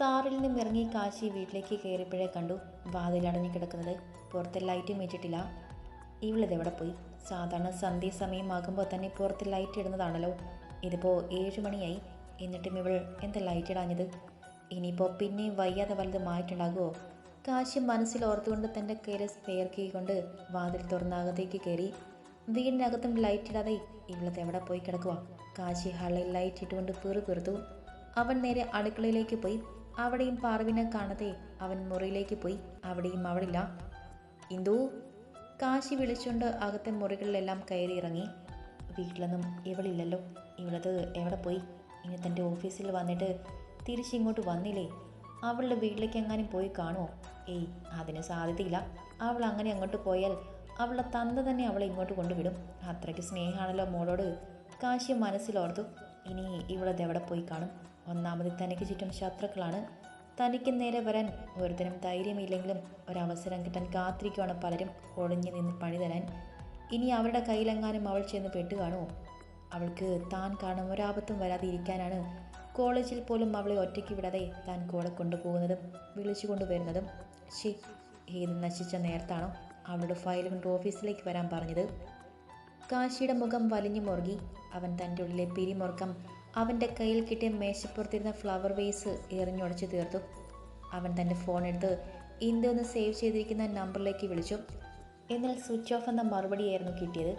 കാറിൽ നിന്നും ഇറങ്ങി കാശി വീട്ടിലേക്ക് കയറിയപ്പോഴേ കണ്ടു വാതിലടഞ്ഞു കിടക്കുന്നത്. പുറത്തെ ലൈറ്റും വെച്ചിട്ടില്ല ഇവളിതെവിടെ പോയി? സാധാരണ സന്ധ്യ സമയമാകുമ്പോൾ തന്നെ പുറത്ത് ലൈറ്റ് ഇടുന്നതാണല്ലോ. ഇതിപ്പോൾ ഏഴ് മണിയായി. എന്നിട്ടും ഇവൾ എന്താ ലൈറ്റ് ഇടാഞ്ഞത്? ഇനിയിപ്പോൾ പിന്നെയും വയ്യാതെ വലുത് മായിട്ടുണ്ടാകുമോ കാശി മനസ്സിൽ ഓർത്തുകൊണ്ട് തന്റെ കയ്യിലെ സ്പെയർ കീ കൊണ്ട് വാതിൽ തുറന്നകത്തേക്ക് കയറി. വീടിനകത്തും ലൈറ്റ് ഇടാതെ ഇവളത് എവിടെ പോയി കിടക്കുക കാശി ഹാളിൽ ലൈറ്റ് ഇട്ടുകൊണ്ട് പിറു പിറുത്തു അവൻ നേരെ അടുക്കളയിലേക്ക് പോയി. അവിടെയും പാർവിനെ കാണാതെ അവൻ മുറിയിലേക്ക് പോയി. അവിടെയും അവളില്ല. ഇന്ദു കാശി വിളിച്ചുകൊണ്ട് അകത്തെ മുറികളിലെല്ലാം കയറി ഇറങ്ങി. വീട്ടിലൊന്നും ഇവളില്ലല്ലോ. ഇവളത് എവിടെ പോയി? ഇനി തന്റെ ഓഫീസിൽ വന്നിട്ട് തിരിച്ചിങ്ങോട്ട് വന്നില്ലേ? അവളുടെ വീട്ടിലേക്ക് എങ്ങാനും പോയി കാണുമോ ഏയ് അതിന് സാധ്യതയില്ല. അവൾ അങ്ങനെ അങ്ങോട്ട് പോയാൽ അവളുടെ തന്ത തന്നെ അവളെ ഇങ്ങോട്ട് കൊണ്ടുവിടും. അത്രയ്ക്ക് സ്നേഹമാണല്ലോ മോളോട്. കാശി മനസ്സിലോർത്തു. ഇനി ഇവളത് എവിടെ പോയി കാണും? ഒന്നാമത് തനിക്ക് ചുറ്റും ശത്രുക്കളാണ്. തനിക്ക് നേരെ വരാൻ ഒരുതരം ധൈര്യമില്ലെങ്കിലും ഒരവസരം കിട്ടാൻ കാത്തിരിക്കുവാണ് പലരും ഒളിഞ്ഞു നിന്ന് പണി തരാൻ. ഇനി അവരുടെ കയ്യിലെങ്ങാനും അവൾ ചെന്ന് പെട്ടുകാണോ അവൾക്ക് താൻ കാണും ഒരാപത്തും വരാതെ ഇരിക്കാനാണ് കോളേജിൽ പോലും അവളെ ഒറ്റയ്ക്ക് വിടാതെ താൻ കൂടെ കൊണ്ടുപോകുന്നതും വിളിച്ചു കൊണ്ടുവരുന്നതും ശി ഏത് നശിച്ച നേരത്താണോ അവളുടെ ഫയൽ കൊണ്ട് ഓഫീസിലേക്ക് വരാൻ പറഞ്ഞത്? കാശിയുടെ മുഖം വലിഞ്ഞു മുറുകി. അവൻ തന്റെ ഉള്ളിലെ പിരിമുറുക്കം അവന്റെ കയ്യിൽ കിട്ടിയ മേശപ്പുറത്തിരുന്ന ഫ്ലവർ വേസ് എറിഞ്ഞുടച്ചു തീർത്തു. അവൻ തന്റെ ഫോൺ എടുത്ത് ഇന്ത്യ ഒന്ന് സേവ് ചെയ്തിരിക്കുന്ന നമ്പറിലേക്ക് വിളിച്ചു. എന്നാൽ സ്വിച്ച് ഓഫ് എന്ന മറുപടിയായിരുന്നു കിട്ടിയത്.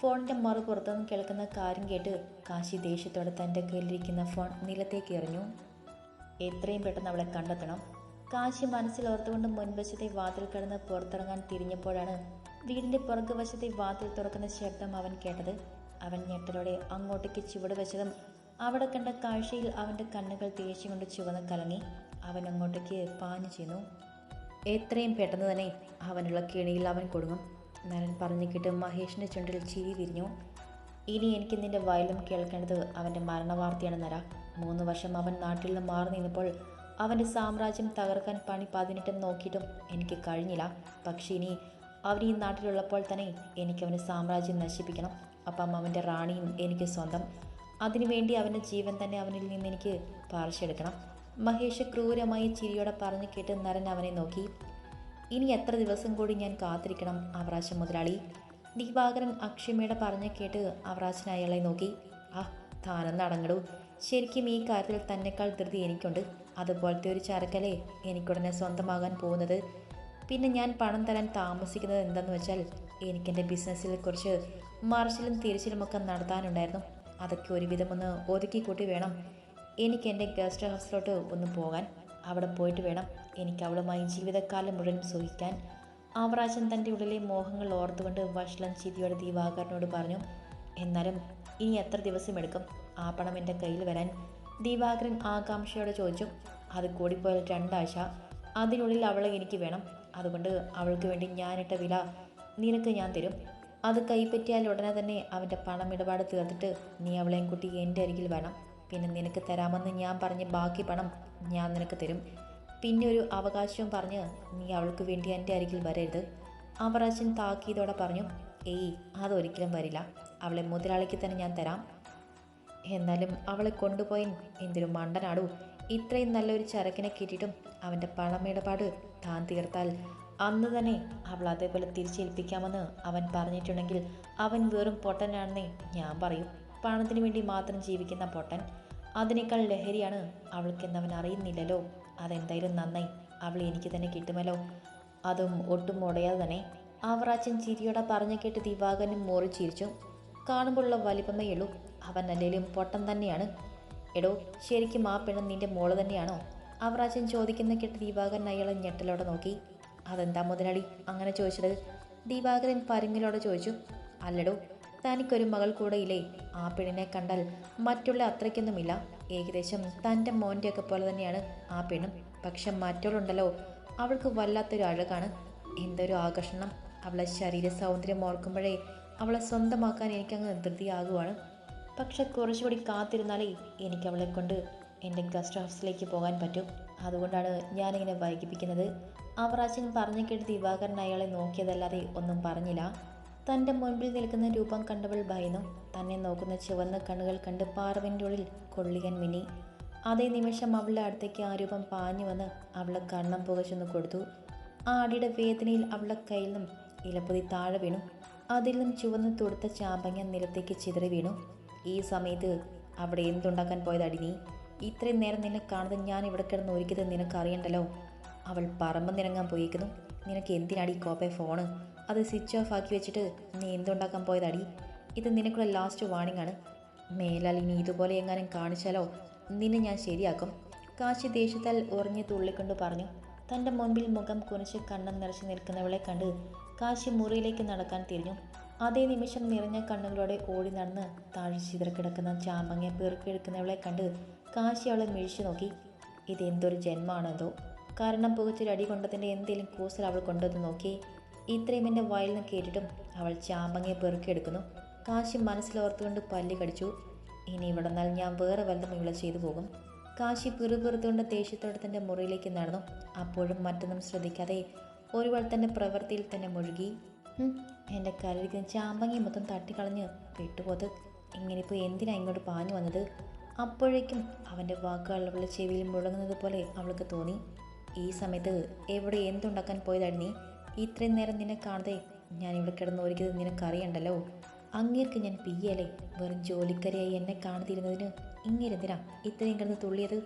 ഫോണിന്റെ മറുപുറത്തുനിന്ന് കേൾക്കുന്ന കാര്യം കേട്ട് കാശി ദേഷ്യത്തോടെ തന്റെ കയ്യിലിരിക്കുന്ന ഫോൺ നിലത്തേക്ക് എറിഞ്ഞു. എത്രയും പെട്ടെന്ന് അവളെ കണ്ടെത്തണം. കാശി മനസ്സിലോർത്തുകൊണ്ട് മുൻവശത്തെ വാതിൽ കടന്ന് പുറത്തിറങ്ങാൻ തിരിഞ്ഞപ്പോഴാണ് വീടിന്റെ പുറകുവശത്തെ വാതിൽ തുറക്കുന്ന ശബ്ദം അവൻ കേട്ടത്. അവൻ ഞെട്ടലോടെ അങ്ങോട്ടേക്ക് ചുവട് വെച്ചതും അവിടെ കണ്ട കാഴ്ചയിൽ അവന്റെ കണ്ണുകൾ തേച്ചുകൊണ്ട് കൊണ്ട് ചുവന്ന് കലങ്ങി. അവൻ അങ്ങോട്ടേക്ക് പാഞ്ഞു ചെന്നു. എത്രയും പെട്ടെന്ന് തന്നെ അവനുള്ള കിണിയിൽ അവൻ കൊടുങ്ങും. നരൻ പറഞ്ഞു കിട്ട് മഹേഷിന്റെ ചുണ്ടിൽ ചിരി വിരിഞ്ഞു. ഇനി എനിക്ക് നിന്റെ വയലും കേൾക്കേണ്ടത് അവന്റെ മരണവാർത്തയാണ് നര. മൂന്ന് വർഷം അവൻ നാട്ടിൽ നിന്ന് മാറി നിന്നപ്പോൾ അവന്റെ സാമ്രാജ്യം തകർക്കാൻ പണി പതിനെട്ടും നോക്കിയിട്ടും എനിക്ക് കഴിഞ്ഞില്ല. പക്ഷേ ഇനി അവൻ ഈ നാട്ടിലുള്ളപ്പോൾ തന്നെ എനിക്ക് അവന്റെ സാമ്രാജ്യം നശിപ്പിക്കണം. അപ്പം അവന്റെ റാണിയും എനിക്ക് സ്വന്തം. അതിനുവേണ്ടി അവന്റെ ജീവൻ തന്നെ അവനിൽ നിന്ന് എനിക്ക് പറിച്ചെടുക്കണം മഹേഷ് ക്രൂരമായി ചിരിയോടെ പറഞ്ഞു കേട്ട് നരൻ അവനെ നോക്കി. ഇനി എത്ര ദിവസം കൂടി ഞാൻ കാത്തിരിക്കണം അവറാശ മുതലാളി? ദിവാകരൻ അക്ഷമയുടെ പറഞ്ഞു കേട്ട് അവറാശൻ അയാളെ നോക്കി. ആ താനം നടങ്ങളൂ ശരിക്കും ഈ കാര്യത്തിൽ തന്നെക്കാൾ ധൃതി എനിക്കുണ്ട്. അതുപോലത്തെ ഒരു ചരക്കലേ എനിക്കുടനെ സ്വന്തമാകാൻ പോകുന്നത്? പിന്നെ ഞാൻ പണം തരാൻ താമസിക്കുന്നത് എന്തെന്ന് വെച്ചാൽ എനിക്കെന്റെ ബിസിനസ്സിനെ കുറിച്ച് മറിച്ചിലും തിരിച്ചിലുമൊക്കെ നടത്താനുണ്ടായിരുന്നു. അതൊക്കെ ഒരുവിധം ഒന്ന് ഒതുക്കി കൂട്ടി വേണം. എനിക്ക് എന്റെ ഗസ്റ്റ് ഹൗസിലോട്ട് ഒന്ന് പോകാൻ. അവിടെ പോയിട്ട് വേണം എനിക്ക് അവളുമായി ജീവിതകാലം മുഴുവൻ സുഖിക്കാൻ ആവറാജൻ തന്റെ ഉള്ളിലെ മോഹങ്ങൾ ഓർത്തുകൊണ്ട് വഷളം ചിരിയോടെ ദിവാകരനോട് പറഞ്ഞു എന്നാലും ഇനി എത്ര ദിവസം എടുക്കും ആ പണം എന്റെ കയ്യിൽ വരാൻ? ദിവാകരൻ ആകാംക്ഷയോടെ ചോദിച്ചു അത് കൂടിപ്പോയാൽ രണ്ടാഴ്ച. അതിനുള്ളിൽ അവളെ എനിക്ക് വേണം. അതുകൊണ്ട് അവൾക്ക് വേണ്ടി ഞാനിട്ട വില നിനക്ക് ഞാൻ തരും. അത് കൈപ്പറ്റിയാൽ ഉടനെ തന്നെ അവന്റെ പണമിടപാട് തീർത്തിട്ട് നീ അവളെയും കുട്ടി എന്റെ അരികിൽ വേണം. പിന്നെ നിനക്ക് തരാമെന്ന് ഞാൻ പറഞ്ഞ് ബാക്കി പണം ഞാൻ നിനക്ക് തരും. പിന്നെ ഒരു അവകാശവും പറഞ്ഞ് നീ അവൾക്ക് വേണ്ടി എന്റെ അരികിൽ വരരുത്. അവറാച്ചൻ താക്കീതോടെ പറഞ്ഞു ഏയ് അതൊരിക്കലും വരില്ല. അവളെ മുതലാളിക്ക് തന്നെ ഞാൻ തരാം. എന്നാലും അവളെ കൊണ്ടുപോയി എന്തൊരു മണ്ടനാടു. ഇത്രയും നല്ലൊരു ചരക്കിനെ കിട്ടിയിട്ടും അവന്റെ പണമിടപാട് താൻ തീർത്താൽ അന്ന് തന്നെ അവൾ അതേപോലെ തിരിച്ചേൽപ്പിക്കാമെന്ന് അവൻ പറഞ്ഞിട്ടുണ്ടെങ്കിൽ അവൻ വെറും പൊട്ടനാണെന്നേ ഞാൻ പറയും. പണത്തിന് വേണ്ടി മാത്രം ജീവിക്കുന്ന പൊട്ടൻ. അതിനേക്കാൾ ലഹരിയാണ് അവൾക്കെന്നവൻ അറിയുന്നില്ലല്ലോ. അതെന്തായാലും നന്നായി. അവൾ എനിക്ക് തന്നെ കിട്ടുമല്ലോ. അതും ഒട്ടും ഉടയാതെ തന്നെ. അവറാച്ചൻ ചിരിയോടെ പറഞ്ഞു കേട്ട് ദിവാകരനും മോറി ചിരിച്ചു. കാണുമ്പോഴുള്ള വലിപ്പമേ ഉള്ളൂ. അവൻ അല്ലെങ്കിലും പൊട്ടൻ തന്നെയാണ്. എടോ ശരിക്കും ആ പെണ്ണ് നിന്റെ മോൾ തന്നെയാണോ? അവറാച്ചൻ ചോദിക്കുന്ന കേട്ട് ദിവാകരൻ അയാളെ ഞെട്ടലോടെ നോക്കി. അതെന്താ മുതലാളി? അങ്ങനെ ചോദിച്ചത്. ദിവാകരൻ പരുങ്ങലോടെ ചോദിച്ചു. അല്ലടോ തനിക്കൊരു മകൾ കൂടെ ഇല്ലേ ആ പെണ്ണിനെ കണ്ടാൽ മറ്റുള്ള അത്രയ്ക്കൊന്നുമില്ല. ഏകദേശം തന്റെ മോന്റെയൊക്കെ പോലെ തന്നെയാണ് ആ പെണ്ണും. പക്ഷെ മറ്റുള്ളുണ്ടല്ലോ അവൾക്ക് വല്ലാത്തൊരു അഴകാണ്. എന്തൊരു ആകർഷണം. അവളെ ശരീര സൗന്ദര്യം ഓർക്കുമ്പോഴേ അവളെ സ്വന്തമാക്കാൻ എനിക്കങ്ങ് ധൃതിയാകുവാണ്. പക്ഷെ കുറച്ചുകൂടി കാത്തിരുന്നാലേ എനിക്ക് അവളെ കൊണ്ട് എന്റെ ഗസ്റ്റ് ഹൗസിലേക്ക് പോകാൻ പറ്റും. അതുകൊണ്ടാണ് ഞാനിങ്ങനെ വൈകിപ്പിക്കുന്നത്. അവറാച്ചൻ പറഞ്ഞു കേട്ട് ദിവാകരൻ അയാളെ നോക്കിയതല്ലാതെ ഒന്നും പറഞ്ഞില്ല. തന്റെ മുൻപിൽ നിൽക്കുന്ന രൂപം കണ്ടവൾ ഭയന്നു. തന്നെ നോക്കുന്ന ചുവന്ന കണ്ണുകൾ കണ്ട് പാർവിന്റെ ഉള്ളിൽ കൊള്ളിയൻ മിനി അതേ നിമിഷം അവളുടെ അടുത്തേക്ക് ആ രൂപം പാഞ്ഞു വന്ന് അവളെ കണ്ണം പുകച്ചൊന്ന് കൊടുത്തു. ആ അടിയുടെ വേദനയിൽ അവളുടെ കയ്യിൽ നിന്നും ഇലപ്പൊതി താഴെ വീണു. അതിൽ നിന്നും ചുവന്ന് തൊടുത്ത ചാമ്പങ്ങ നിലത്തേക്ക് ചിതറി വീണു. ഈ സമയത്ത് അവിടെ എന്തുണ്ടാക്കാൻ പോയതടി നീ? ഇത്രയും നേരം നിന്നെ കാണുന്നത് ഞാൻ ഇവിടെ കിടന്ന് ഒരുക്കിയത് നിനക്ക് അറിയണ്ടല്ലോ അവൾ പറമ്പ് നിരങ്ങാൻ പോയിരിക്കുന്നു നിനക്ക് എന്തിനാടി കോപ്പെ ഫോണ്? അത് സ്വിച്ച് ഓഫ് ആക്കി വെച്ചിട്ട് നീ എന്തുണ്ടാക്കാൻ പോയതടി? ഇത് നിനക്കുള്ള ലാസ്റ്റ് വാണിംഗ് ആണ്. മേലാൽ ഇനി ഇതുപോലെ എങ്ങാനും കാണിച്ചാലോ? നിന്നെ ഞാൻ ശരിയാക്കും. കാശി ദേഷ്യത്താൽ ഉറഞ്ഞു തുള്ളിക്കൊണ്ട് പറഞ്ഞു. തന്റെ മുൻപിൽ മുഖം കുനിച്ച് കണ്ണം നിറച്ച് നിൽക്കുന്നവളെ കണ്ട് കാശി മുറിയിലേക്ക് നടക്കാൻ തിരിഞ്ഞു. അതേ നിമിഷം നിറഞ്ഞ കണ്ണുകളോടെ ഓടി നടന്ന് താഴെ ചിതറക്കിടക്കുന്ന ചാമ്പങ്ങയെ പെറുക്കിയെടുക്കുന്നവളെ കണ്ട് കാശി അവളെ മിഴിച്ചു നോക്കി. ഇതെന്തൊരു ജന്മാണെന്തോ. കാരണം പുകച്ചൊരടി കൊണ്ടതിന്റെ എന്തെങ്കിലും കൂസൽ അവൾ കൊണ്ടുവന്ന് നോക്കി. ഇത്രയും എന്റെ വയലിൽ നിന്ന് കേട്ടിട്ടും അവൾ ചാമ്പങ്ങയെ പെറുക്കിയെടുക്കുന്നു. കാശി മനസ്സിലോർത്തുകൊണ്ട് പല്ലി കടിച്ചു. ഇനി ഇവിടെ നിന്നാൽ ഞാൻ വേറെ വല്ലതും ഇവിടെ ചെയ്തു പോകും. കാശി പിറുപിറുത്തുകൊണ്ട് ദേഷ്യത്തോടെ തന്റെ മുറിയിലേക്ക് നടന്നു. അപ്പോഴും മറ്റൊന്നും ശ്രദ്ധിക്കാതെ ഒരുവൾ തന്നെ പ്രവൃത്തിയിൽ തന്നെ മുഴുകി. "ഹും, എന്റെ കരടിക്കുന്ന ചാമ്പങ്ങി മൊത്തം തട്ടിക്കളഞ്ഞ് വിട്ടുപോത് ഇങ്ങനിപ്പോൾ എന്തിനാ ഇങ്ങോട്ട് പാഞ്ഞു വന്നത്? അപ്പോഴേക്കും അവന്റെ വാക്കുകൾ അവളുടെ ചെവിയിൽ മുഴങ്ങുന്നത് പോലെ അവൾക്ക് തോന്നി. ഈ സമയത്ത് എവിടെ എന്തുണ്ടാക്കാൻ പോയതാണ് നീ? ഇത്രയും നേരം നിന്നെ കാണാതെ ഞാൻ ഇവിടെ കിടന്ന് ഒരുക്കിയത് നിനക്കറിയണ്ടല്ലോ. അങ്ങേർക്ക് ഞാൻ പിയ്യല്ലേ? വെറും ജോലിക്കാരിയായി എന്നെ കാണാതിരുന്നതിന് ഇങ്ങനെന്തിനാ ഇത്രയും കിടന്ന് തുള്ളിയത്?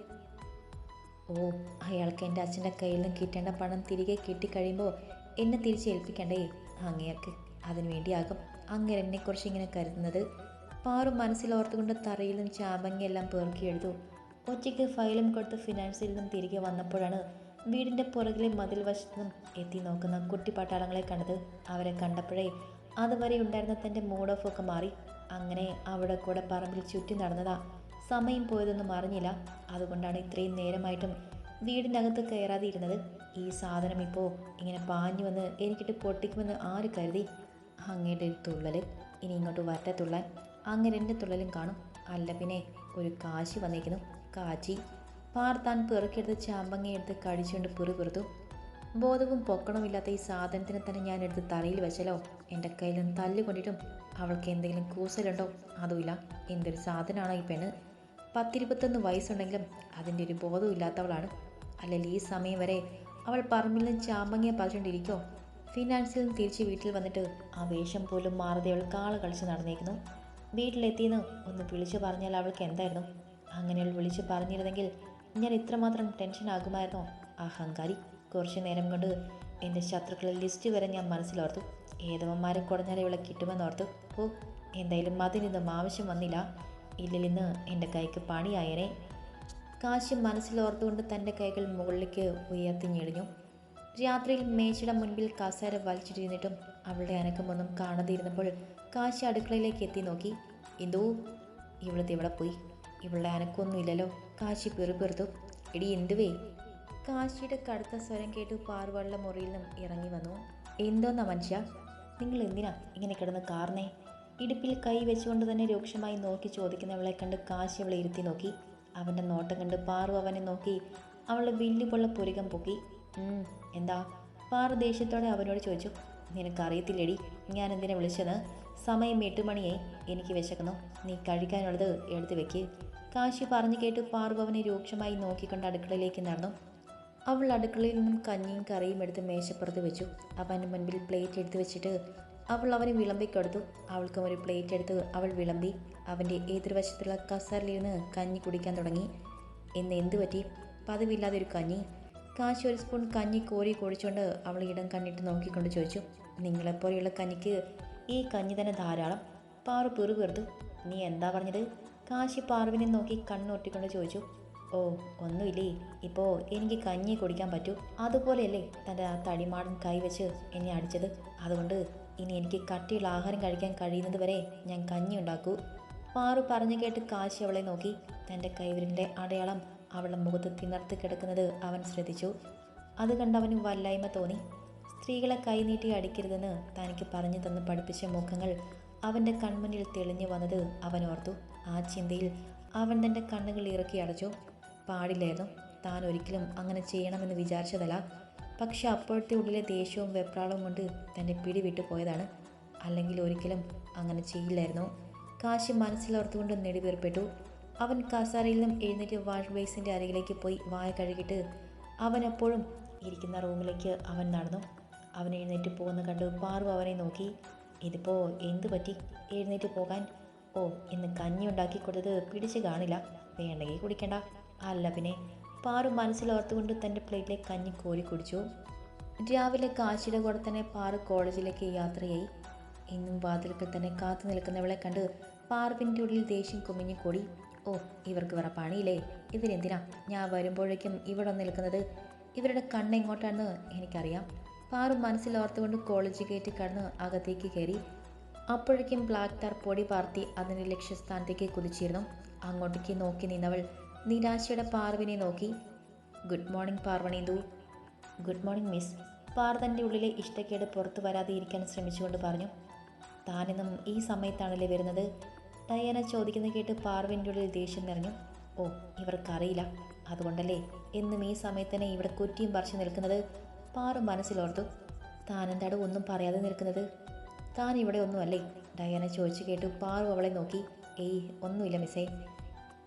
ഓ അയാൾക്ക് എന്റെ അച്ഛന്റെ കയ്യിൽ നിന്ന് കിട്ടേണ്ട പണം തിരികെ കിട്ടിക്കഴിയുമ്പോൾ എന്നെ തിരിച്ച് ഏൽപ്പിക്കണ്ടേ? അങ്ങേർക്ക് അതിനു വേണ്ടിയാകും അങ്ങേർ എന്നെക്കുറിച്ച് ഇങ്ങനെ കരുതുന്നത്. പാറു മനസ്സിലോർത്തുകൊണ്ട് തറയിലും ചാമ്പങ്ങയെല്ലാം പേർക്കി എഴുതു ഒറ്റയ്ക്ക് ഫയലും കൊടുത്ത് ഫിനാൻസിൽ നിന്നും തിരികെ വന്നപ്പോഴാണ് വീടിന്റെ പുറകിലെ മതിൽ വശത്ത് എത്തി നോക്കുന്ന കുട്ടിപ്പാട്ടാളങ്ങളെ കണ്ടത് അവരെ കണ്ടപ്പോഴേ അതുവരെ ഉണ്ടായിരുന്ന തന്റെ മൂഡ് ഓഫ് ഒക്കെ മാറി. അങ്ങനെ അവിടെ കൂടെ പറമ്പിൽ ചുറ്റി നടന്നതാ സമയം പോയതൊന്നും അറിഞ്ഞില്ല. അതുകൊണ്ടാണ് ഇത്രയും നേരമായിട്ടും വീടിനകത്ത് കയറാതെ ഇരുന്നത്. ഈ സാധനം ഇപ്പോൾ ഇങ്ങനെ പാഞ്ഞു വന്ന് എനിക്കിട്ട് പൊട്ടിക്കുമെന്ന് ആര് കരുതി? അങ്ങയുടെ ഒരു തുള്ളൽ ഇനി ഇങ്ങോട്ട് വരട്ടെ തുള്ളാൻ അങ്ങനെ എന്റെ തുള്ളലും കാണും. അല്ല പിന്നെ ഒരു കാശി വന്നിരിക്കുന്നു കാച്ചി പാർ താൻ പിറക്കെടുത്ത് ചാമ്പങ്ങയെടുത്ത് കടിച്ചുകൊണ്ട് പിറുപിറുത്തു ബോധവും പൊക്കണമില്ലാത്ത ഈ സാധനത്തിനെ തന്നെ ഞാൻ എടുത്ത് തറയിൽ വെച്ചല്ലോ എന്റെ കയ്യിൽ നിന്ന് തല്ലുകൊണ്ടിട്ടും അവൾക്ക് എന്തെങ്കിലും കൂസലുണ്ടോ? അതുമില്ല. എന്തൊരു സാധനമാണോ ഈ പെണ്ണ്? പത്തിരുപത്തൊന്ന് വയസ്സുണ്ടെങ്കിലും അതിന്റെ ഒരു ബോധവും ഇല്ലാത്തവളാണ്. അല്ലെങ്കിൽ ഈ സമയം വരെ അവൾ പറമ്പിൽ നിന്ന് ചാമ്പങ്ങയെ പറിച്ചുകൊണ്ടിരിക്കോ ഫിനാൻസിൽ നിന്ന് തിരിച്ച് വീട്ടിൽ വന്നിട്ട് ആ വേഷം പോലും മാറുതെ അവൾ കാള കളിച്ച് നടന്നേക്കുന്നു. വീട്ടിലെത്തിയെന്ന് ഒന്ന് വിളിച്ചു പറഞ്ഞാൽ അവൾക്ക് എന്തായിരുന്നു? അങ്ങനെ അവൾ വിളിച്ചു പറഞ്ഞിരുന്നെങ്കിൽ ഞാൻ ഇത്രമാത്രം ടെൻഷൻ ആകുമായിരുന്നോ അഹങ്കാരി കുറച്ചു നേരം കൊണ്ട് എന്റെ ശത്രുക്കളെ ലിസ്റ്റ് വരെ ഞാൻ മനസ്സിലോർത്തു. ഏതവന്മാരെ കുടഞ്ഞാൽ ഇവളെ കിട്ടുമെന്നോർത്തു ഓ എന്തായാലും അതിനൊന്നും ആവശ്യം വന്നില്ല. ഇല്ലിന്ന് എന്റെ കൈക്ക് പണിയായനെ. കാശി മനസ്സിലോർത്തുകൊണ്ട് തന്റെ കൈകൾ മുകളിലേക്ക് ഉയർത്തി ഞെളിഞ്ഞു രാത്രിയിൽ മേശയുടെ മുൻപിൽ കസേര വലിച്ചിട്ടിരുന്നിട്ടും അവളുടെ അനക്കമൊന്നും കാണാതിരുന്നപ്പോൾ കാശി അടുക്കളയിലേക്ക് എത്തി നോക്കി. എന്തോ ഇവിടുത്തെ ഇവിടെ പോയി? ഇവളുടെ അനക്കൊന്നുമില്ലല്ലോ. കാശി പെറുപെറുത്തു. എടി എന്തുവേ കാശിയുടെ കടുത്ത സ്വരം കേട്ട് പാർവള്ള മുറിയിൽ നിന്നും ഇറങ്ങി വന്നു. എന്തോന്നാ മനുഷ്യ? നിങ്ങൾ എന്തിനാ ഇങ്ങനെ കിടന്ന് കാർന്നേ? ഇടുപ്പിൽ കൈ വെച്ചുകൊണ്ട് തന്നെ രൂക്ഷമായി നോക്കി ചോദിക്കുന്നവളെ കണ്ട് കാശി അവളെ ഇരുത്തി നോക്കി. അവന്റെ നോട്ടം കണ്ട് പാറു അവനെ നോക്കി. അവളെ വില്ലുപൊള്ള പുരുകം പൊക്കി. "ഉം, എന്താ? പാറു ദേഷ്യത്തോടെ അവനോട് ചോദിച്ചു. നിനക്കറിയത്തില്ലടി ഞാൻ എന്തിനാ വിളിച്ചത്? സമയം എട്ട് മണിയായി. എനിക്ക് വിശക്കുന്നു. നീ കഴിക്കാനുള്ളത് എടുത്തു വെക്ക്. കാശി പറഞ്ഞു കേട്ട് പാർവവനെ രൂക്ഷമായി നോക്കിക്കൊണ്ട് അടുക്കളയിലേക്ക് നടന്നു. അവൾ അടുക്കളയിൽ നിന്നും കഞ്ഞിയും കറിയും എടുത്ത് മേശപ്പുറത്ത് വെച്ചു. അവന്റെ മുൻപിൽ പ്ലേറ്റ് എടുത്ത് വെച്ചിട്ട് അവൾ അവന് വിളമ്പിക്കൊടുത്തു അവൾക്കും ഒരു പ്ലേറ്റ് എടുത്ത് അവൾ വിളമ്പി. അവന്റെ എതിർവശത്തുള്ള കസറിലിരുന്ന് കഞ്ഞി കുടിക്കാൻ തുടങ്ങി. എന്ന് എന്തു പറ്റി? പതിവില്ലാതെ ഒരു കഞ്ഞി? കാശി ഒരു സ്പൂൺ കഞ്ഞി കോരി കുടിച്ചുകൊണ്ട് അവൾ ഇടം കണ്ണിട്ട് നോക്കിക്കൊണ്ട് ചോദിച്ചു. നിങ്ങളെപ്പോലെയുള്ള കഞ്ഞിക്ക് ഈ കഞ്ഞി തന്നെ ധാരാളം. പാറു പിറുപിറുത്തു നീ എന്താ പറഞ്ഞത്? കാശി പാർവിനെ നോക്കി കണ്ണൊട്ടിക്കൊണ്ട് ചോദിച്ചു ഓ ഒന്നുമില്ലേ? ഇപ്പോൾ എനിക്ക് കഞ്ഞി കുടിക്കാൻ പറ്റൂ. അതുപോലെയല്ലേ തന്റെ ആ തടിമാടൻ കൈവച്ച് എന്നെ അടിച്ചത്. അതുകൊണ്ട് ഇനി എനിക്ക് കട്ടിയുള്ള ആഹാരം കഴിക്കാൻ കഴിയുന്നത് വരെ ഞാൻ കഞ്ഞി ഉണ്ടാക്കൂ. പാറു പറഞ്ഞു കേട്ട് കാശി അവളെ നോക്കി. തന്റെ കൈവിരലിന്റെ അടയാളം അവളുടെ മുഖത്ത് തിണർത്ത് കിടക്കുന്നത് അവൻ ശ്രദ്ധിച്ചു. അത് കണ്ടവന് വല്ലായ്മ തോന്നി. സ്ത്രീകളെ കൈനീട്ടി അടിക്കരുതെന്ന് തനിക്ക് പറഞ്ഞു തന്ന് പഠിപ്പിച്ച മുഖങ്ങൾ അവന്റെ കൺമുന്നിൽ തെളിഞ്ഞു വന്നത് അവൻ ഓർത്തു. ആ ചിന്തയിൽ അവൻ തന്റെ കണ്ണുകൾ ഇറക്കി അടച്ചു. പാടില്ലായിരുന്നു. താൻ ഒരിക്കലും അങ്ങനെ ചെയ്യണമെന്ന് വിചാരിച്ചതല്ല. പക്ഷെ അപ്പോഴത്തെ ഉള്ളിലെ ദേഷ്യവും വെപ്രാളവും കൊണ്ട് തന്റെ പിടി വിട്ടു പോയതാണ്. അല്ലെങ്കിൽ ഒരിക്കലും അങ്ങനെ ചെയ്യില്ലായിരുന്നു. കാശി മനസ്സിലോർത്തുകൊണ്ട് നെടുവേർപ്പെട്ടു. അവൻ കസാരയിൽ നിന്നും എഴുന്നേറ്റ് വാഷ് ബേസിന്റെ അരികിലേക്ക് പോയി വായ കഴുകിയിട്ട് അവൻ എപ്പോഴും ഇരിക്കുന്ന റൂമിലേക്ക് അവൻ നടന്നു. അവൻ എഴുന്നേറ്റ് പോകുന്ന കണ്ട് പാർവ് അവനെ നോക്കി. ഇതിപ്പോൾ എന്തു പറ്റി? എഴുന്നേറ്റ് പോകാൻ ഓ ഇന്ന് കഞ്ഞി ഉണ്ടാക്കി കൊടുത്തത് പിടിച്ച് കാണില്ല. വേണ്ടെങ്കിൽ കുടിക്കണ്ട. അല്ല പിന്നെ പാറു മനസ്സിലോർത്തുകൊണ്ട് തന്റെ പ്ലേറ്റിലെ കഞ്ഞി കോരി കുടിച്ചു. രാവിലെ കാശിയുടെ കൂടെ തന്നെ പാറു കോളേജിലേക്ക് യാത്രയായി. ഇന്നും വാതിൽക്കൽ തന്നെ കാത്തു നിൽക്കുന്നവളെ കണ്ട് പാറുവിന്റെ ഉള്ളിൽ ദേഷ്യം കുമിഞ്ഞു കൂടി. ഓ ഇവർക്ക് വേറെ പണിയില്ലേ? ഇവരെന്തിനാ? ഞാൻ വരുമ്പോഴേക്കും ഇവിടെ നിൽക്കുന്നത് ഇവരുടെ കണ്ണെങ്ങോട്ടാണെന്ന് എനിക്കറിയാം. പാറു മനസ്സിലോർത്തുകൊണ്ട് കോളേജ് ഗേറ്റ് കടന്ന് അകത്തേക്ക് കയറി. അപ്പോഴേക്കും ബ്ലാക്ക് ടാർ പൊടി പാർത്തി അതിന്റെ ലക്ഷ്യസ്ഥാനത്തേക്ക് കുതിച്ചിരുന്നു. അങ്ങോട്ടേക്ക് നോക്കി നിന്നവൾ നിരാശയുടെ പാർവിനെ നോക്കി. Good morning Parvanendu good morning miss. Par തന്റെ ഉള്ളിലെ ഇഷ്ടക്കേട് പുറത്തു വരാതെ ഇരിക്കാൻ ശ്രമിച്ചുകൊണ്ട് പറഞ്ഞു. താനെന്നും ഈ സമയത്താണല്ലേ വരുന്നത്? ഡയാന ചോദിക്കുന്നത് കേട്ട് പാർവിന്റെ ഉള്ളിൽ ദേഷ്യം നിറഞ്ഞു. ഓ ഇവർക്കറിയില്ല. അതുകൊണ്ടല്ലേ എന്നും ഈ സമയത്ത് തന്നെ ഇവിടെ കുറ്റിയും പറിച്ചു നിൽക്കുന്നത്? പാറു മനസ്സിലോർത്തു. താനെന്താണ് ഒന്നും പറയാതെ നിൽക്കുന്നത്? താൻ ഇവിടെ ഒന്നുമല്ലേ? ഡയാന ചോദിച്ചു കേട്ടു പാറു അവളെ നോക്കി. ഏയ് ഒന്നുമില്ല മിസ്സേ.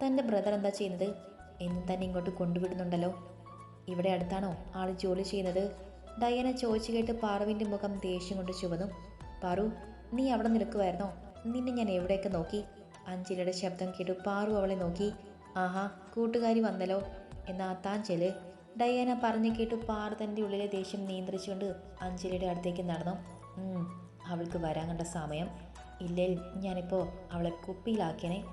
തന്റെ ബ്രദർ എന്താ ചെയ്യുന്നത്? എന്നും തന്നെ ഇങ്ങോട്ട് കൊണ്ടുവിടുന്നുണ്ടല്ലോ. ഇവിടെ അടുത്താണോ ആൾ ജോലി ചെയ്യുന്നത്? ഡയാന ചോദിച്ചു കേട്ട് പാറുവിന്റെ മുഖം ദേഷ്യം കൊണ്ട് ചുവന്നു. പാറു നീ അവിടെ നിൽക്കുമായിരുന്നോ നിന്നെ ഞാൻ എവിടെയൊക്കെ നോക്കി? അഞ്ജലിയുടെ ശബ്ദം കേട്ടു പാറു അവളെ നോക്കി. ആഹാ കൂട്ടുകാരി വന്നല്ലോ. എന്നാ താൻ ചെൽ ഡയാന പറഞ്ഞു കേട്ടു പാറു തന്റെ ഉള്ളിലെ ദേഷ്യം നിയന്ത്രിച്ചുകൊണ്ട് അഞ്ജലിയുടെ അടുത്തേക്ക് നടന്നു. "ഉം, അവൾക്ക് വരാൻ കണ്ട സമയം. ഇല്ലേൽ ഞാനിപ്പോൾ അവളെ കുപ്പിയിലാക്കിയനെ.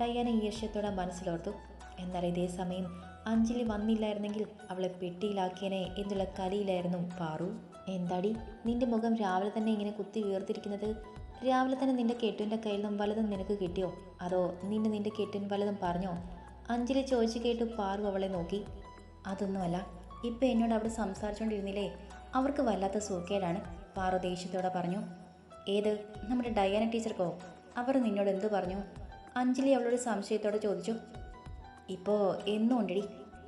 ഡയാന ഈർഷ്യത്തോടെ മനസ്സിലോർത്തു. എന്നാൽ ഇതേ സമയം അഞ്ജലി വന്നില്ലായിരുന്നെങ്കിൽ അവളെ പെട്ടിയിലാക്കിയനെ എന്നുള്ള കലിയിലായിരുന്നു പാറു. എന്താടി നിന്റെ മുഖം രാവിലെ തന്നെ ഇങ്ങനെ കുത്തി വീർത്തിരിക്കുന്നത്? രാവിലെ തന്നെ നിന്റെ കെട്ടുവിന്റെ കയ്യിൽ നിന്നും വലതും നിനക്ക് കിട്ടിയോ? അതോ നിന്നെ നിന്റെ കെട്ടിൻ വലതും പറഞ്ഞോ? അഞ്ജലി ചോദിച്ചു കേട്ട് പാറു അവളെ നോക്കി. അതൊന്നുമല്ല ഇപ്പം എന്നോട് അവിടെ സംസാരിച്ചുകൊണ്ടിരുന്നില്ലേ അവർക്ക് വല്ലാത്ത സുഖേടാണ് പാറു ദേഷ്യത്തോടെ പറഞ്ഞു ഏത്? നമ്മുടെ ഡയാന ടീച്ചർക്കോ? അവർ നിന്നോട് എന്തു പറഞ്ഞു? അഞ്ജലി അവളോട് സംശയത്തോടെ ചോദിച്ചു ഇപ്പോൾ എന്നും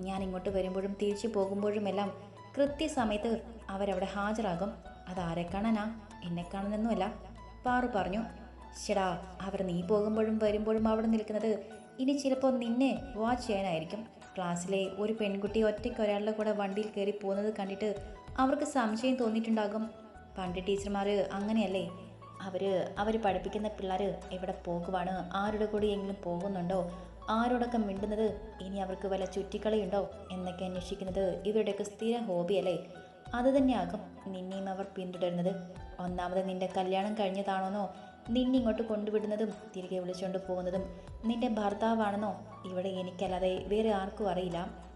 ഞാൻ ഇങ്ങോട്ട് വരുമ്പോഴും തിരിച്ചു പോകുമ്പോഴുമെല്ലാം കൃത്യസമയത്ത് അവരവിടെ ഹാജരാകും. അതാരെ കാണാനാ? എന്നെ കാണാനൊന്നുമല്ല പാറു പറഞ്ഞു ശടാ അവർ നീ പോകുമ്പോഴും വരുമ്പോഴും അവിടെ നിൽക്കുന്നത് ഇനി ചിലപ്പോൾ നിന്നെ വാച്ച് ചെയ്യാനായിരിക്കും. ക്ലാസ്സിലെ ഒരു പെൺകുട്ടി ഒറ്റയ്ക്ക് ഒരാളുടെ കൂടെ വണ്ടിയിൽ കയറി പോകുന്നത് കണ്ടിട്ട് അവർക്ക് സംശയം തോന്നിയിട്ടുണ്ടാകും. പണ്ട് ടീച്ചർമാർ അങ്ങനെയല്ലേ? അവർ അവർ പഠിപ്പിക്കുന്ന പിള്ളേർ എവിടെ പോകുവാണ്? ആരുടെ കൂടെയെങ്കിലും പോകുന്നുണ്ടോ? ആരോടൊക്കെ മിണ്ടുന്നത് ഇനി അവർക്ക് വല്ല ചുറ്റിക്കളിയുണ്ടോ എന്നൊക്കെ അന്വേഷിക്കുന്നത് ഇവരുടെയൊക്കെ സ്ഥിര ഹോബിയല്ലേ? അത് തന്നെയാകും നിന്നെയും അവർ പിന്തുടരുന്നത്. ഒന്നാമത് നിന്റെ കല്യാണം കഴിഞ്ഞതാണോന്നോ? നിന്നെ ഇങ്ങോട്ട് കൊണ്ടുവിടുന്നതും തിരികെ വിളിച്ചുകൊണ്ട് പോകുന്നതും നിന്റെ ഭർത്താവാണെന്നോ? ഇവിടെ എനിക്കല്ലാതെ വേറെ ആർക്കും അറിയില്ല.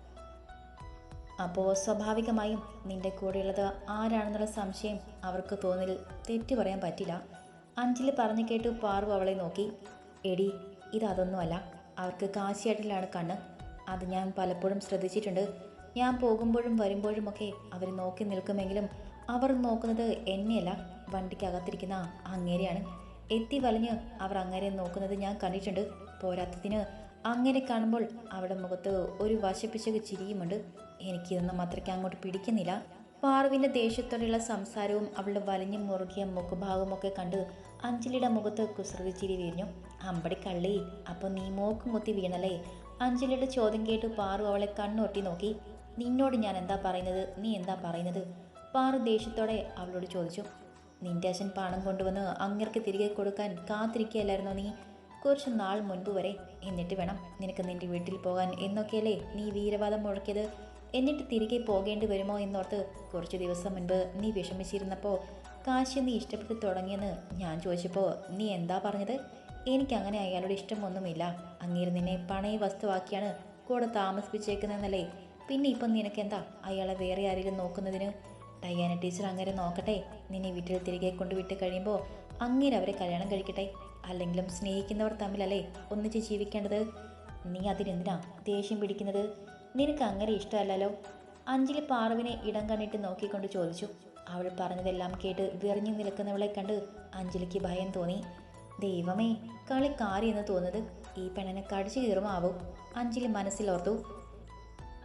അപ്പോൾ സ്വാഭാവികമായും നിന്റെ കൂടെയുള്ളത് ആരാണെന്നുള്ള സംശയം അവർക്ക് തോന്നിൽ തെറ്റു പറയാൻ പറ്റില്ല. അഞ്ചിൽ പറഞ്ഞു കേട്ടു പാർവ് അവളെ നോക്കി. എടി ഇതതൊന്നുമല്ല അവർക്ക് കാശിയാട്ടിലാണ് കണ്ണ്. അത് ഞാൻ പലപ്പോഴും ശ്രദ്ധിച്ചിട്ടുണ്ട്. ഞാൻ പോകുമ്പോഴും വരുമ്പോഴുമൊക്കെ അവർ നോക്കി നിൽക്കുമെങ്കിലും അവർ നോക്കുന്നത് എന്നെയല്ല. വണ്ടിക്കകത്തിരിക്കുന്ന അങ്ങേരെയാണ്. എത്തി വലിഞ്ഞ് അവർ അങ്ങേരെ നോക്കുന്നത് ഞാൻ കണ്ടിട്ടുണ്ട്. പോരാത്തതിന് അങ്ങനെ കാണുമ്പോൾ അവരുടെ മുഖത്ത് ഒരു വശപ്പിശക് ചിരിയുമുണ്ട്. എനിക്കിതൊന്നും അത്രയ്ക്ക് അങ്ങോട്ട് പിടിക്കുന്നില്ല. പാർവിന്റെ ദേഷ്യത്തോടെയുള്ള സംസാരവും അവളുടെ വലിഞ്ഞു മുറുകിയ മുഖഭാവമൊക്കെ കണ്ട് അഞ്ജലിയുടെ മുഖത്ത് കുസൃതി ചിരി വീഞ്ഞു അമ്പടി കള്ളി അപ്പോൾ നീ മോക്കും കുത്തി വീണല്ലേ? അഞ്ജലിയുടെ ചോദ്യം കേട്ട് പാറു അവളെ കണ്ണൊട്ടി നോക്കി. നിന്നോട് ഞാൻ എന്താ പറയുന്നത്? നീ എന്താ പറയുന്നത്? പാറു ദേഷ്യത്തോടെ അവളോട് ചോദിച്ചു. നിന്റെ അച്ഛൻ പണം കൊണ്ടുവന്ന് അങ്ങേർക്ക് തിരികെ കൊടുക്കാൻ കാത്തിരിക്കുകയല്ലായിരുന്നോ നീ? കുറച്ച് നാൾ മുൻപ് വരെ. എന്നിട്ട് വേണം നിനക്ക് നിന്റെ വീട്ടിൽ പോകാൻ. എന്നൊക്കെയല്ലേ നീ വീരവാദം മുഴക്കിയത്? എന്നിട്ട് തിരികെ പോകേണ്ടി വരുമോ എന്നോർത്ത് കുറച്ച് ദിവസം മുൻപ് നീ വിഷമിച്ചിരുന്നപ്പോൾ കാശി നീ ഇഷ്ടപ്പെട്ട് തുടങ്ങിയെന്ന് ഞാൻ ചോദിച്ചപ്പോൾ നീ എന്താ പറഞ്ഞത്? എനിക്കങ്ങനെ അയാളുടെ ഇഷ്ടമൊന്നുമില്ല. അങ്ങേര് നിന്നെ പണയ വസ്തുവാക്കിയാണ് കൂടെ താമസിപ്പിച്ചേക്കുന്നതെന്നല്ലേ? പിന്നെ ഇപ്പം നിനക്കെന്താ? അയാളെ വേറെ ആരെങ്കിലും നോക്കുന്നതിന്? ഡയാന ടീച്ചർ അങ്ങനെ നോക്കട്ടെ. നിന്നെ വീട്ടിൽ തിരികെ കൊണ്ടുവിട്ട് കഴിയുമ്പോൾ അങ്ങനെ അവരെ കല്യാണം കഴിക്കട്ടെ. അല്ലെങ്കിലും സ്നേഹിക്കുന്നവർ തമ്മിലല്ലേ ഒന്നിച്ച് ജീവിക്കേണ്ടത്? നീ അതിനെന്തിനാ ദേഷ്യം പിടിക്കുന്നത്? നിനക്ക് അങ്ങനെ ഇഷ്ടമല്ലല്ലോ? അഞ്ജലി പാറുവിനെ ഇടം കണ്ണിട്ട് നോക്കിക്കൊണ്ട് ചോദിച്ചു. അവൾ പറഞ്ഞതെല്ലാം കേട്ട് വിറഞ്ഞു നിൽക്കുന്നവളെ കണ്ട് അഞ്ജലിക്ക് ഭയം തോന്നി. ദൈവമേ കളി എന്ന് തോന്നുന്നത് ഈ പെണ്ണനെ കടിച്ചു കീറുമാവും. അഞ്ജലി മനസ്സിലോർത്തു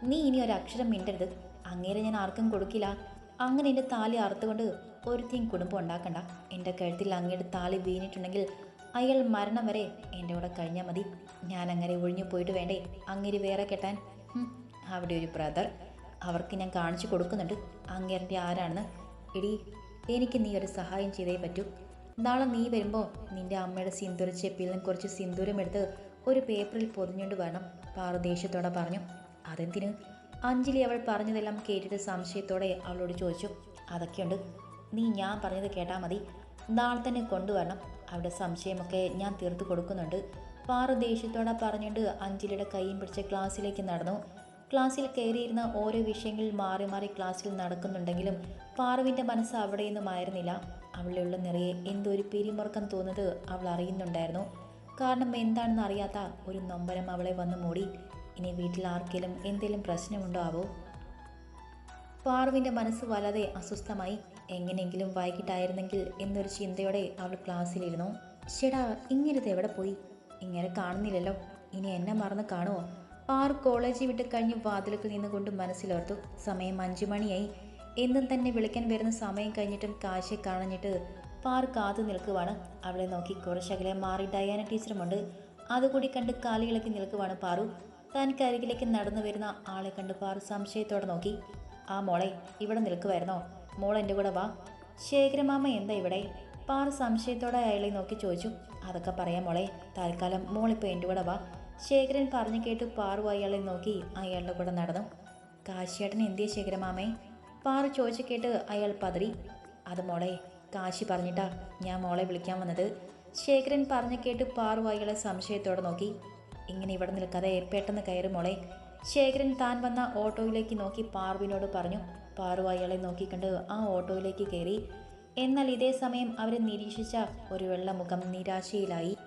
നീ ഇനി ഒരു അക്ഷരം മിണ്ടരുത്. അങ്ങേരെ ഞാൻ ആർക്കും കൊടുക്കില്ല. അങ്ങനെ എന്റെ താലി അറുത്തുകൊണ്ട് ഒരുത്തിയും കുടുംബം ഉണ്ടാക്കണ്ട. എന്റെ കഴുത്തിൽ അങ്ങയുടെ താലി വീണിട്ടുണ്ടെങ്കിൽ അയാൾ മരണം വരെ എന്റെ കൂടെ കഴിഞ്ഞാൽ മതി. ഞാൻ അങ്ങനെ ഒഴിഞ്ഞു പോയിട്ട് വേണ്ടേ? അങ്ങേര് വേറെ കെട്ടാൻ അവിടെ ഒരു ബ്രദർ അവർക്ക് ഞാൻ കാണിച്ചു കൊടുക്കുന്നുണ്ട്. അങ്ങേരന്റെ ആരാണെന്ന്. എടി എനിക്ക് നീ ഒരു സഹായം ചെയ്തേ പറ്റൂ. നാളെ നീ വരുമ്പോൾ നിന്റെ അമ്മയുടെ സിന്ദൂര നിന്ന് കുറച്ച് സിന്ദൂരം എടുത്ത് ഒരു പേപ്പറിൽ പൊതിഞ്ഞുകൊണ്ട് വരണം പാറു ദേഷ്യത്തോടെ പറഞ്ഞു. അതെന്തിന്? അഞ്ജലി അവൾ പറഞ്ഞതെല്ലാം കേട്ടിട്ട് സംശയത്തോടെ അവളോട് ചോദിച്ചു. അതൊക്കെയുണ്ട്. നീ ഞാൻ പറഞ്ഞത് കേട്ടാൽ മതി. നാളെ തന്നെ കൊണ്ടുവരണം. അവിടെ സംശയമൊക്കെ ഞാൻ തീർത്തു കൊടുക്കുന്നുണ്ട്. പാറു ദേഷ്യത്തോടെ പറഞ്ഞുകൊണ്ട് അഞ്ജലിയുടെ കൈയും പിടിച്ച് ക്ലാസ്സിലേക്ക് നടന്നു. ക്ലാസ്സിൽ കയറിയിരുന്ന ഓരോ വിഷയങ്ങളിൽ മാറി മാറി ക്ലാസ്സിൽ നടക്കുന്നുണ്ടെങ്കിലും പാറുവിന്റെ മനസ്സ് അവിടെയൊന്നുമായിരുന്നില്ല. അവളിലുള്ള നിറയെ എന്തോ ഒരു പിരിമുറുക്കം തോന്നുന്നത് അവൾ അറിയുന്നുണ്ടായിരുന്നു. കാരണം എന്താണെന്ന് അറിയാത്ത ഒരു നൊമ്പരം അവളെ വന്ന് മൂടി. ഇനി വീട്ടിൽ ആർക്കെങ്കിലും എന്തെങ്കിലും പ്രശ്നമുണ്ടോ ആവോ? പാറുവിന്റെ മനസ്സ് വല്ലാതെ അസ്വസ്ഥമായി. എങ്ങനെയെങ്കിലും വൈകിട്ടായിരുന്നെങ്കിൽ എന്നൊരു ചിന്തയോടെ അവൾ ക്ലാസ്സിലിരുന്നു. ഷെടാ ഇങ്ങനത്തെ എവിടെ പോയി? ഇങ്ങനെ കാണുന്നില്ലല്ലോ. ഇനി എന്നെ മറന്ന് കാണുമോ പാറു കോളേജിൽ വിട്ട് കഴിഞ്ഞ് വാതിലുകൾ നിന്നുകൊണ്ട് മനസ്സിലോർത്തു. സമയം അഞ്ചു മണിയായി. എന്നും തന്നെ വിളിക്കാൻ വരുന്ന സമയം കഴിഞ്ഞിട്ടും കാശെ കാണഞ്ഞിട്ട് പാറു കാത്തു നിൽക്കുവാണ്. അവളെ നോക്കി കുറച്ചകലെ മാറി ഡയാന ടീച്ചറുമുണ്ട്. അതുകൂടി കണ്ട് കാലികളൊക്കെ നിൽക്കുവാണ് പാറു. താൻ കരികിലേക്ക് നടന്നു വരുന്ന ആളെ കണ്ട് പാറു സംശയത്തോടെ നോക്കി. ആ മോളെ ഇവിടെ നിൽക്കുമായിരുന്നോ മോൾ എന്റെ കൂടെ വാ. ശേഖരമാമ എന്താ ഇവിടെ? പാറു സംശയത്തോടെ അയാളെ നോക്കി ചോദിച്ചു. അതൊക്കെ പറയാം മോളെ. തൽക്കാലം മോളിപ്പോൾ എന്റെ കൂടെ വാ. ശേഖരൻ പറഞ്ഞു കേട്ട് പാറു അയാളെ നോക്കി അയാളുടെ കൂടെ നടന്നു. കാശിയേട്ടൻ എന്തിയ ശേഖരമാമേ പാറു ചോദിച്ചു കേട്ട് അയാൾ പതറി. അത് മോളെ കാശി പറഞ്ഞിട്ടാ ഞാൻ മോളെ വിളിക്കാൻ വന്നത്. ശേഖരൻ പറഞ്ഞു കേട്ട് പാറു അയാളെ സംശയത്തോടെ നോക്കി. ഇങ്ങനെ ഇവിടെ നിൽക്കാതെ പെട്ടെന്ന് കയറി മോളെ. ശേഖരൻ താൻ വന്ന ഓട്ടോയിലേക്ക് നോക്കി പാറുവിനോട് പറഞ്ഞു. പാറു അയാളെ നോക്കിക്കണ്ട് ആ ഓട്ടോയിലേക്ക് കയറി. എന്നാൽ ഇതേ സമയം അവരെ നിരീക്ഷിച്ച ഒരു വെള്ളമുഖം നിരാശയിലായി.